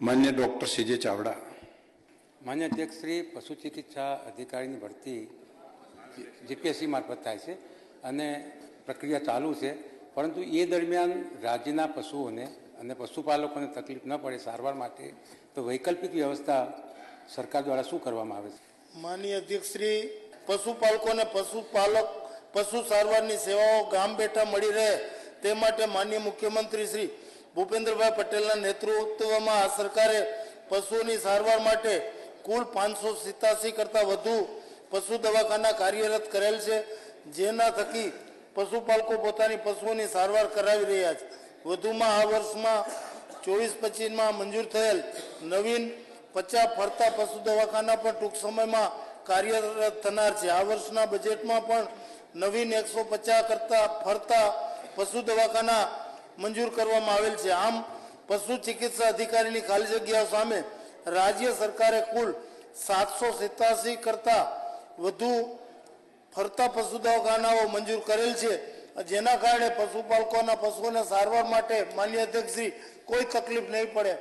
માન્ય doctor CJ Chavda. માન્ય અધ્યક્ષ શ્રી પશુ ચિકિત્સા અધિકારીની ભરતી જીપીએસસી મારફત થાય છે અને પ્રક્રિયા ચાલુ છે. પરંતુ એ દરમિયાન રાજ્યના પશુઓને અને પશુપાલકોને તકલીફ ન પડે સારવાર માટે તો વૈકલ્પિક વ્યવસ્થા સરકાર દ્વારા શું કરવામાં આવે છે? માનનીય અધ્યક્ષ શ્રી પશુપાલકોને પશુપાલક પશુ સારવારની સેવાઓ ગામ બેઠા મળી રહે તે માટે માન્ય મુખ્યમંત્રી શ્રી ભૂપેન્દ્રભાઈ પટેલના નેતૃત્વમાં આ સરકારે પશુઓની સારવાર માટે કુલ પાંચસો સિત્તાસી કરતાં વધુ પશુ દવાખાના કાર્યરત કરેલ છે, જેના થકી પશુપાલકો પોતાની પશુઓની સારવાર કરાવી રહ્યા છે. વધુમાં આ વર્ષમાં ચોવીસ પચીસમાં મંજૂર થયેલ નવીન પચાસ ફરતા પશુ દવાખાના પણ ટૂંક સમયમાં કાર્યરત થનાર છે. આ વર્ષના બજેટમાં પણ નવીન એકસો પચાસ કરતા ફરતા પશુ દવાખાના મંજૂર કરવામાં આવેલ છે. આમ, પશુ ચિકિત્સા અધિકારીની ખાલી જગ્યાઓ સામે રાજ્ય સરકારે કુલ સાતસો સિત્યાસી કરતા વધુ ફરતા પશુ દવાખાનાઓ મંજૂર કરેલ છે. જેના કારણે પશુપાલકોના પશુઓને સારવાર માટે માન્ય અધ્યક્ષશ્રી કોઈ તકલીફ નહીં પડે.